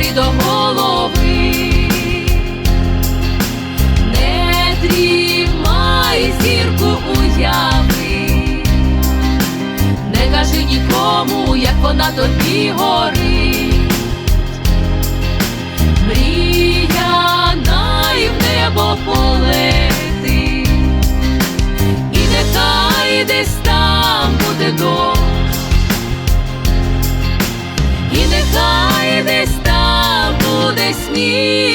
чужого, до голови, не дрімай зірку уяви, не кажи нікому, як вона тобі горить. Буде